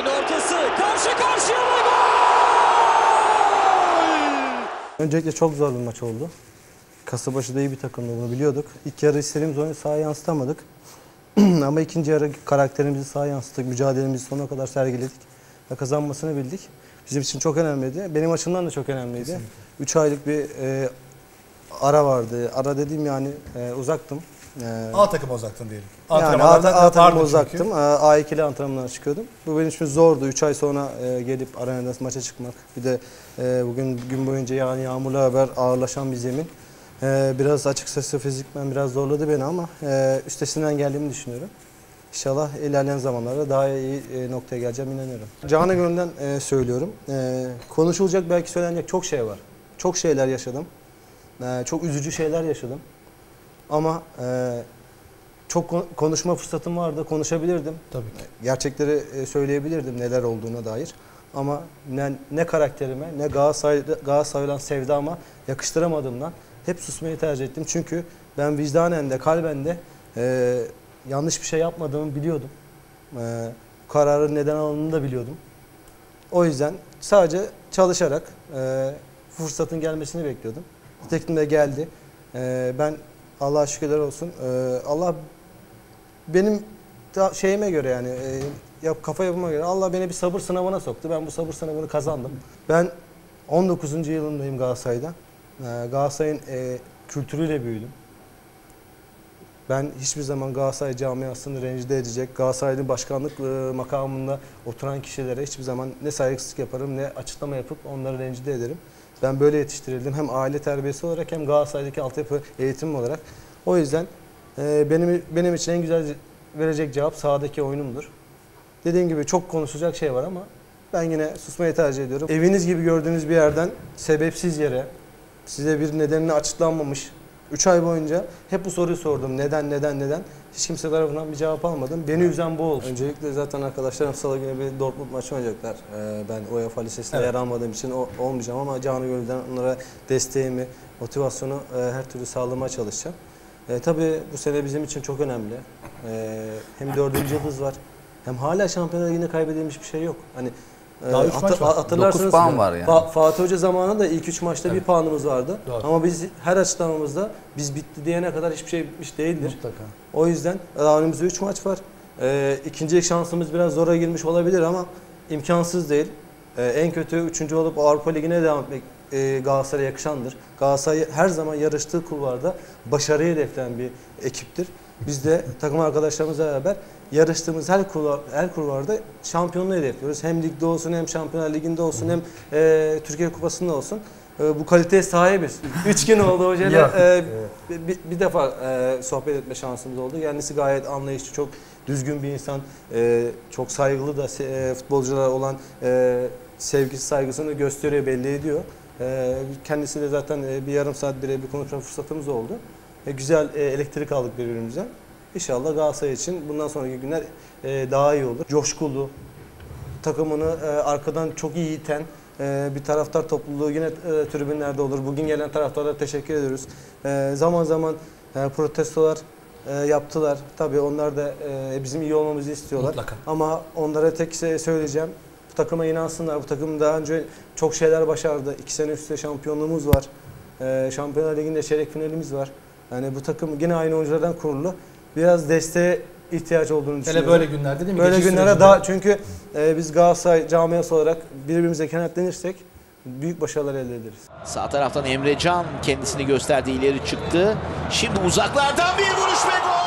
Zemin ortası. Karşı karşıya ve gol! Öncelikle çok zor bir maç oldu. Kasıbaşı da iyi bir takımdı bunu biliyorduk. İlk yarı istediğimiz oyunu sahaya yansıtamadık. Ama ikinci yarı karakterimizi sahaya yansıttık. Mücadelemizi sonuna kadar sergiledik. Ve kazanmasını bildik. Bizim için çok önemliydi. Benim açımdan da çok önemliydi. 3 aylık bir e, ara vardı. Ara dediğim yani e, uzaktım. E, A takıma uzaktın diyelim. yani A, A takıma çünkü. uzaktım. A- A2'li antrenmanlara çıkıyordum. Bu benim için zordu. 3 ay sonra e, gelip arenada maça çıkmak. Bir de e, bugün gün boyunca yani yağmurla haber ağırlaşan bir zemin. E, biraz açıkçası fizikmen biraz zorladı beni ama e, üstesinden geldiğimi düşünüyorum. İnşallah ilerleyen zamanlarda daha iyi e, noktaya geleceğim inanıyorum. Canı gönülden e, söylüyorum. E, konuşulacak belki söylenecek çok şey var. Çok şeyler yaşadım. E, çok üzücü şeyler yaşadım. Ama e, çok kon- konuşma fırsatım vardı, konuşabilirdim. Tabii ki. Gerçekleri e, söyleyebilirdim neler olduğuna dair. Ama ne, ne karakterime ne Galatasaray, Galatasaray'dan sevdama yakıştıramadığımdan hep susmayı tercih ettim. Çünkü ben vicdanen de kalben de e, yanlış bir şey yapmadığımı biliyordum. E, kararın neden alındığını da biliyordum. O yüzden sadece çalışarak e, fırsatın gelmesini bekliyordum. Nitekim de geldi. E, ben Allah'a şükürler olsun. e, Allah benim şeyime göre yani e, yap, kafa yapıma göre Allah beni bir sabır sınavına soktu. Ben bu sabır sınavını kazandım. Ben 19. yılındayım Galatasaray'da. E, Galatasaray'ın e, kültürüyle büyüdüm. Ben hiçbir zaman Galatasaray camiasını rencide edecek, Galatasaray'ın başkanlık e, makamında oturan kişilere hiçbir zaman ne saygısızlık yaparım ne açıklama yapıp onları rencide ederim. Ben böyle yetiştirildim hem aile terbiyesi olarak hem Galatasaray'daki altyapı eğitimim olarak. O yüzden e, benim benim için en güzel verecek cevap sahadaki oyunumdur. Dediğim gibi çok konuşacak şey var ama ben yine susmayı tercih ediyorum. Eviniz gibi gördüğünüz bir yerden sebepsiz yere size bir nedenini açıklanmamış 3 ay boyunca hep bu soruyu sordum. Neden, neden, neden? Hiç kimse tarafından bir cevap almadım. Beni üzen bu oldu. Öncelikle zaten arkadaşlarım salı günü bir Dortmund maçı oynayacaklar. Ee, ben UEFA listesinde Evet. yer almadığım için o, olmayacağım ama canı gönülden onlara desteğimi, motivasyonu e, her türlü sağlamaya çalışacağım. E, tabii bu sene bizim için çok önemli. E, hem dördüncü yıldız var. Hem hala Şampiyonlar Ligi'nde kaybedilmiş bir şey yok. Hani Daha üç hatır- maç var. hatırlarsınız Dokuz puan var yani. Fa- Fatih Hoca zamanında ilk üç maçta bir Evet. puanımız vardı. Doğru. Ama biz her açıklamamızda biz bitti diyene kadar hiçbir şey bitmiş değildir. Mutlaka. O yüzden daha önümüzde 3 maç var. Ee, ikinci şansımız biraz zora girmiş olabilir ama imkansız değil. Ee, en kötü üçüncü olup Avrupa Ligi'ne devam etmek e, Galatasaray'a yakışandır. Galatasaray her zaman yarıştığı kulvarda başarıyı hedefleyen bir ekiptir. Biz de takım arkadaşlarımızla beraber yarıştığımız her kulvar, her kulvarda şampiyonluğu hedefliyoruz. Hem ligde olsun hem Şampiyonlar Ligi'nde olsun hem e, Türkiye Kupası'nda olsun. E, bu kaliteye sahibiz. Üç gün oldu hocayla. E, bir, bir defa e, sohbet etme şansımız oldu. Kendisi gayet anlayışlı, çok düzgün bir insan, e, çok saygılı da e, futbolculara olan e, sevgisi, saygısını gösteriyor, belli ediyor. E, kendisiyle zaten e, bir yarım saat bire bir konuşma fırsatımız oldu. E, güzel e, elektrik aldık birbirimizden. İnşallah Galatasaray için bundan sonraki günler e, daha iyi olur. Coşkulu, takımını e, arkadan çok iyi iten e, bir taraftar topluluğu yine e, tribünlerde olur. Bugün gelen taraftarlara teşekkür ediyoruz. E, zaman zaman e, protestolar e, yaptılar. Tabii onlar da e, bizim iyi olmamızı istiyorlar. Mutlaka. Ama onlara tek şey söyleyeceğim. Bu takıma inansınlar. Bu takım daha önce çok şeyler başardı. İki sene üstte şampiyonluğumuz var. E, Şampiyonlar Ligi'nde çeyrek finalimiz var. Yani bu takım yine aynı oyunculardan kurulu. Biraz desteğe ihtiyaç olduğunu Hele düşünüyorum. böyle günlerde değil mi? Böyle Geçiş günlere sürecinde. daha çünkü e, biz Galatasaray camiası olarak birbirimize kenetlenirsek büyük başarılar elde ederiz. Sağ taraftan Emre Can kendisini gösterdi ileri çıktı. Şimdi uzaklardan bir vuruş ve gol!